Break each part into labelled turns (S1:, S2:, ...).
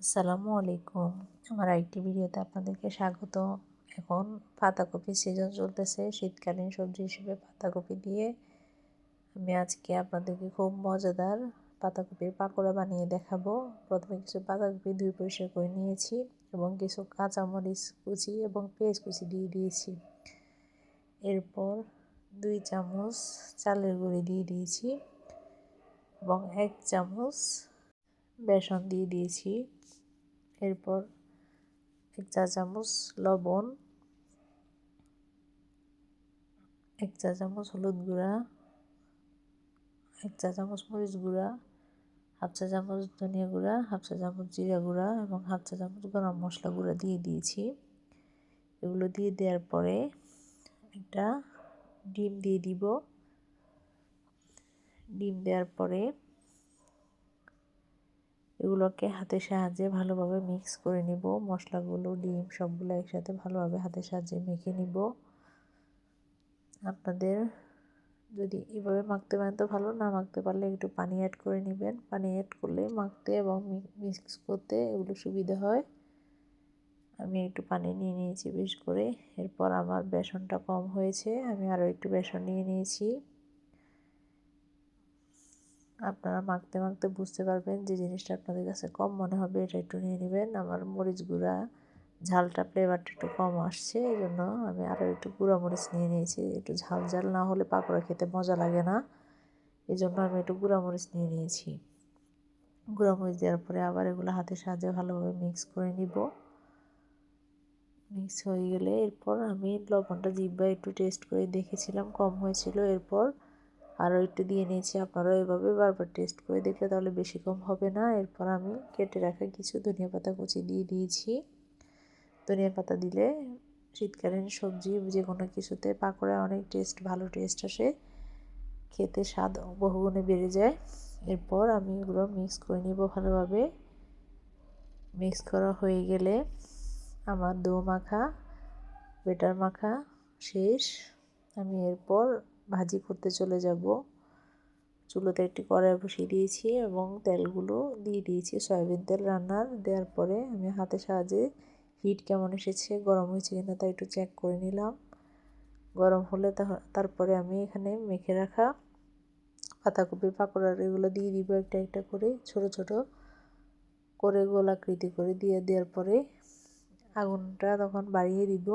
S1: আসসালামু আলাইকুম। আমার আরেকটি ভিডিওতে আপনাদেরকে স্বাগত। এখন পাতাকপি সিজন চলতেছে। শীতকালীন সবজি হিসেবে পাতাকপি দিয়ে আমি আজকে আপনাদেরকে খুব মজাদার পাতাকপির পাকোড়া বানিয়ে দেখাবো। প্রথমে কিছু পাতাকপি দুই পরিষ্কার করে নিয়েছি এবং কিছু কাঁচামরিচ কুচি এবং পেঁয়াজ কুচি দিয়ে দিয়েছি। এরপর দুই চামচ চালের গুঁড়ি দিয়ে দিয়েছি এবং এক চামচ বেসন দিয়ে দিয়েছি। এরপর এক চা চামচ লবণ, এক চা চামচ হলুদ গুঁড়া, এক চা চামচ মরিচ গুঁড়া, হাফ চা চামচ ধনিয়া গুঁড়া, হাফ চা চামচ জিরা গুঁড়া এবং হাফ চা চামচ গরম মশলা গুঁড়া দিয়ে দিয়েছি। এগুলো দিয়ে দেওয়ার পরে একটা ডিম দিয়ে দিব। ডিম দেওয়ার পরে এগুলোকে হাতের সাহায্যে ভালোভাবে মিক্স করে নিব। মশলাগুলো, ডিম সবগুলো একসাথে ভালোভাবে হাতের সাহায্যে মেখে নিব। আপনাদের যদি এভাবে মাখতে পারেন তো ভালো, না মাখতে পারলে একটু পানি অ্যাড করে নেবেন। পানি অ্যাড করলে মাখতে এবং মিক্স করতে এগুলো সুবিধা হয়। আমি একটু পানি নিয়ে নিয়েছি বেশ করে। এরপর আমার বেসনটা কম হয়েছে, আমি আরও একটু বেসন নিয়ে নিয়েছি। আপনারা মাখতে মাখতে বুঝতে পারবেন যে জিনিসটা আপনাদের কাছে কম মনে হবে, এটা একটু নিয়ে নেবেন। আমার মরিচ গুঁড়া, ঝালটা ফ্লেভারটা একটু কম আসছে এই জন্য আমি আরও একটু গুঁড়া মরিচ নিয়ে নিয়েছি। একটু ঝাল ঝাল না হলে পাকোড়া খেতে মজা লাগে না এই জন্য আমি একটু গুঁড়া মরিচ নিয়ে নিয়েছি। গুঁড়া মরিচ দেওয়ার পরে আবার এগুলো হাতের সাহায্যে ভালোভাবে মিক্স করে নিব। মিক্স হয়ে গেলে এরপর আমি লবণটা জিব্বা একটু টেস্ট করে দেখেছিলাম, কম হয়েছিল। এরপর আরও একটু দিয়ে নিয়েছি, আপনারাও এভাবে বারবার টেস্ট করে দেখলে তাহলে বেশি কম হবে না। এরপর আমি কেটে রাখা কিছু ধনিয়া পাতা কুচি দিয়ে দিয়েছি। ধনিয়া পাতা দিলে শীতকালীন সবজি যে কোনো কিছুতে পাকোড়া অনেক টেস্ট ভালো টেস্ট আসে, খেতে স্বাদ বহুগুণে বেড়ে যায়। এরপর আমি এগুলো মিক্স করে নিব ভালোভাবে। মিক্স করা হয়ে গেলে আমার দো মাখা, বেটার মাখা শেষ। আমি এরপর ভাজি করতে চলে যাব। চুলোতে একটি কড়াই বসিয়ে দিয়েছি এবং তেলগুলো দিয়ে দিয়েছি। সয়াবিন তেল রান্নার দেওয়ার পরে আমি হাতের সাহায্যে হিট কেমন এসেছে, গরম হয়েছে কিনা তা একটু চেক করে নিলাম। গরম হলে তারপরে আমি এখানে মেখে রাখা পাতাকপির পাকোড়ার এগুলো দিয়ে দিব একটা একটা করে। ছোট ছোট করে গোলাকৃতি করে দিয়ে দেওয়ার পরে আগুনটা তখন বাড়িয়ে দিব।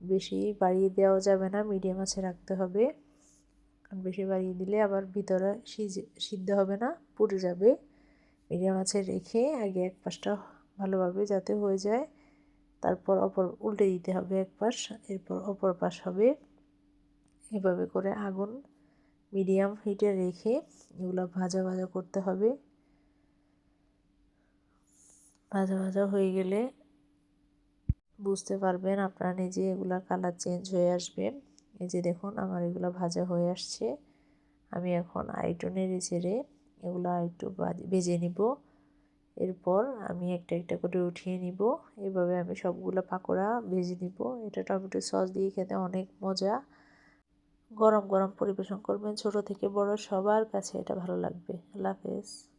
S1: বেশি বাড়িয়ে দেওয়া যাবে না মিডিয়াম আছে রাখতে হবে। কারণ বেশি বাড়িয়ে দিলে আবার ভিতরে সিদ্ধ হবে না, পুড়ে যাবে। মিডিয়াম আছে রেখে আগে এক পাশটা ভালোভাবে যাতে হয়ে যায়। তারপর অপর, উল্টে দিতে হবে এক পাশ, এরপর অপর পাশ হবে। এভাবে করে আগুন মিডিয়াম হিটে রেখে এগুলো ভাজা ভাজা করতে হবে। ভাজা ভাজা হয়ে গেলে বুঝতে পারবেন আপনারা নিজে এগুলা কালার চেঞ্জ হয়ে আসবে। এই যে দেখুন, আমার এগুলো ভাজা হয়ে আসছে। আমি এখন আরেকটু নেড়ে চেড়ে এগুলো আরেকটু ভেজে নিব। এরপর আমি একটা একটা করে উঠিয়ে নিব। এভাবে আমি সবগুলো পাকোড়া ভেজে নিব। এটা টমেটো সস দিয়ে খেতে অনেক মজা। গরম গরম পরিবেশন করবেন ছোট থেকে বড় সবার কাছে এটা ভালো লাগবে। আল্লাহ হাফেজ।